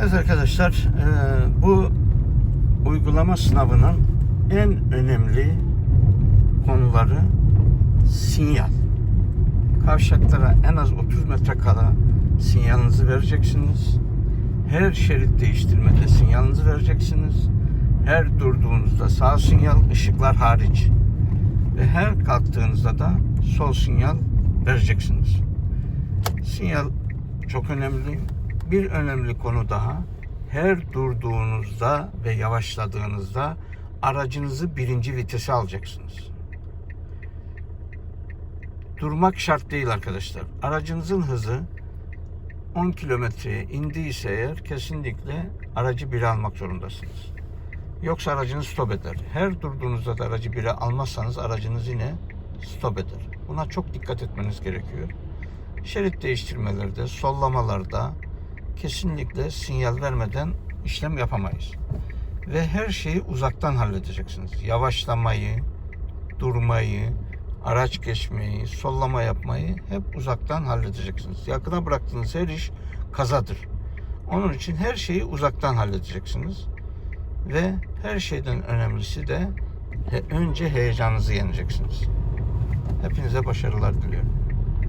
Evet arkadaşlar e, bu uygulama sınavının en önemli konuları sinyal. Kavşaklara en az 30 metre kala sinyalinizi vereceksiniz. Her şerit değiştirmede sinyalinizi vereceksiniz. Her durduğunuzda sağ sinyal ışıklar hariç ve her kalktığınızda da sol sinyal vereceksiniz. Sinyal çok önemli. Bir önemli konu daha. Her durduğunuzda ve yavaşladığınızda aracınızı birinci vitese alacaksınız. Durmak şart değil arkadaşlar. Aracınızın hızı 10 kilometreye indiyse eğer kesinlikle aracı bire almak zorundasınız. Yoksa aracınız stop eder. Her durduğunuzda da aracı bire almazsanız aracınız yine stop eder. Buna çok dikkat etmeniz gerekiyor. Şerit değiştirmelerde, sollamalarda kesinlikle sinyal vermeden işlem yapamayız. Ve her şeyi uzaktan halledeceksiniz. Yavaşlamayı, durmayı, araç geçmeyi, sollama yapmayı hep uzaktan halledeceksiniz. Yakına bıraktığınız her iş kazadır. Onun için her şeyi uzaktan halledeceksiniz. Ve her şeyden önemlisi de önce heyecanınızı yeneceksiniz. Hepinize başarılar diliyorum.